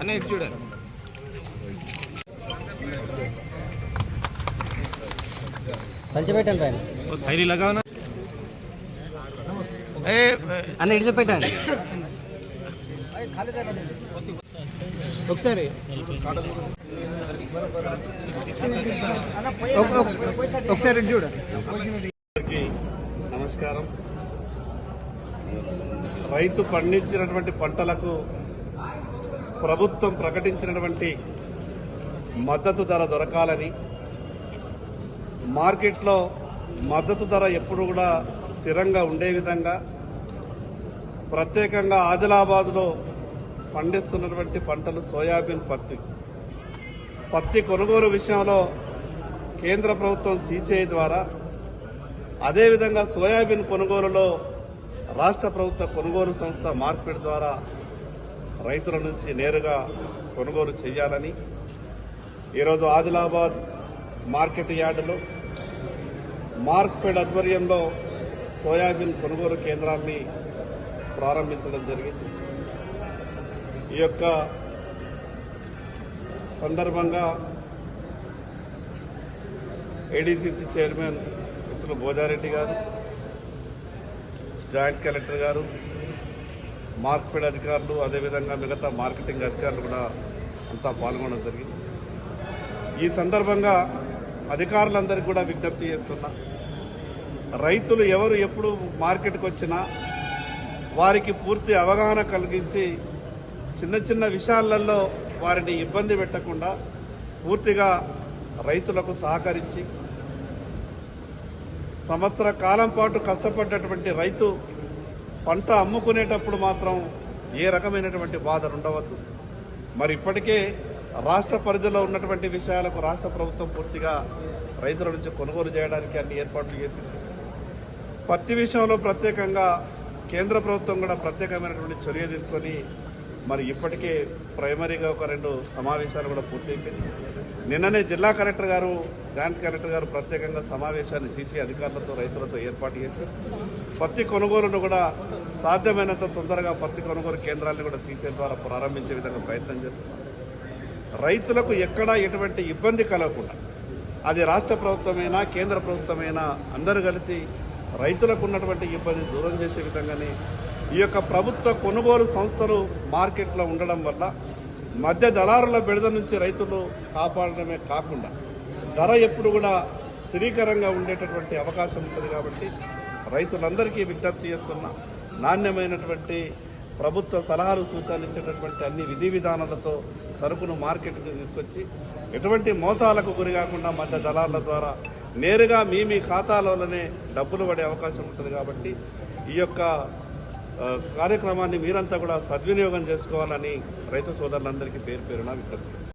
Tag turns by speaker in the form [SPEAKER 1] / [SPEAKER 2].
[SPEAKER 1] అన్న ఇటు చూడండి
[SPEAKER 2] సంచి పెట్టండి పైన
[SPEAKER 1] ఖైరీ లగావనా
[SPEAKER 2] అన్న ఇటు పెట్టండి
[SPEAKER 1] ఒకసారి. ఒకసారి చూడ.
[SPEAKER 3] నమస్కారం. రైతు పండించినటువంటి పంటలకు ప్రభుత్వం ప్రకటించినటువంటి మద్దతు ధర దొరకాలని మార్కెట్లో మద్దతు ధర ఎప్పుడు కూడా స్థిరంగా ఉండే విధంగా ప్రత్యేకంగా ఆదిలాబాద్లో పండిస్తున్నటువంటి పంటలు సోయాబీన్ పత్తి. పత్తి కొనుగోలు విషయంలో కేంద్ర ప్రభుత్వం సీసీఐ ద్వారా అదేవిధంగా సోయాబీన్ కొనుగోలులో రాష్ట్ర ప్రభుత్వ కొనుగోలు సంస్థ మార్కెట్ ద్వారా రైతుల నుంచి నేరుగా కొనుగోలు చేయాలని ఈరోజు ఆదిలాబాద్ మార్కెట్ యార్డులో మార్క్ఫెడ్ ఆధ్వర్యంలో సోయాబీన్ కొనుగోలు కేంద్రాన్ని ప్రారంభించడం జరిగింది. ఈ యొక్క సందర్భంగా ఏడీసీసీ చైర్మన్ మిత్రులు భోజారెడ్డి గారు జాయింట్ కలెక్టర్ గారు మార్కెట్ అధికారులు అదేవిధంగా మిగతా మార్కెటింగ్ అధికారులు కూడా అంతా పాల్గొనడం జరిగింది. ఈ సందర్భంగా అధికారులందరికీ కూడా విజ్ఞప్తి చేస్తున్నా రైతులు ఎవరు ఎప్పుడు మార్కెట్కి వచ్చినా వారికి పూర్తి అవగాహన కలిగించి చిన్న చిన్న విషయాలలో వారిని ఇబ్బంది పెట్టకుండా పూర్తిగా రైతులకు సహకరించి సంవత్సర కాలం పాటు కష్టపడ్డటువంటి రైతు పంట అమ్ముకునేటప్పుడు మాత్రం ఏ రకమైనటువంటి బాధలు ఉండవద్దు. మరి ఇప్పటికే రాష్ట్ర పరిధిలో ఉన్నటువంటి విషయాలకు రాష్ట్ర ప్రభుత్వం పూర్తిగా రైతుల నుంచి కొనుగోలు చేయడానికి అన్ని ఏర్పాట్లు చేసింది. పత్తి విషయంలో ప్రత్యేకంగా కేంద్ర ప్రభుత్వం కూడా ప్రత్యేకమైనటువంటి చర్య తీసుకొని మరి ఇప్పటికే ప్రైమరీగా ఒక రెండు సమావేశాలు కూడా పూర్తయిపోయింది నిన్ననే జిల్లా కలెక్టర్ గారు జాయింట్ కలెక్టర్ గారు ప్రత్యేకంగా సమావేశాన్ని సీసీ అధికారులతో రైతులతో ఏర్పాటు చేసి పత్తి కొనుగోలును కూడా సాధ్యమైనంత తొందరగా పత్తి కొనుగోలు కేంద్రాలను కూడా సీసీ ద్వారా ప్రారంభించే విధంగా ప్రయత్నం చేస్తున్నారు రైతులకు ఎక్కడా ఎటువంటి ఇబ్బంది కలగకుండా అది రాష్ట్ర ప్రభుత్వమైనా కేంద్ర ప్రభుత్వమైనా అందరూ కలిసి రైతులకు ఉన్నటువంటి ఇబ్బంది దూరం చేసే విధంగానే ఈ యొక్క ప్రభుత్వ కొనుగోలు సంస్థలు మార్కెట్లో ఉండడం వల్ల మధ్య దళారుల బెడద నుంచి రైతులు కాపాడడమే కాకుండా ధర ఎప్పుడు కూడా స్థిరీకరంగా ఉండేటటువంటి అవకాశం ఉంటుంది కాబట్టి రైతులందరికీ విజ్ఞప్తి చేస్తున్న నాణ్యమైనటువంటి ప్రభుత్వ సలహాలు సూచనలు ఇచ్చేటటువంటి అన్ని విధి విధానాలతో సరుకును మార్కెట్కి తీసుకొచ్చి ఎటువంటి మోసాలకు గురి కాకుండా మధ్య దళారుల ద్వారా నేరుగా మీ మీ ఖాతాలోనే డబ్బులు పడే అవకాశం ఉంటుంది కాబట్టి ఈ యొక్క కార్యక్రమాన్ని మీరంతా కూడా సద్వినియోగం చేసుకోవాలని రైతు సోదరులందరికీ పేరు పేరున విజ్ఞప్తి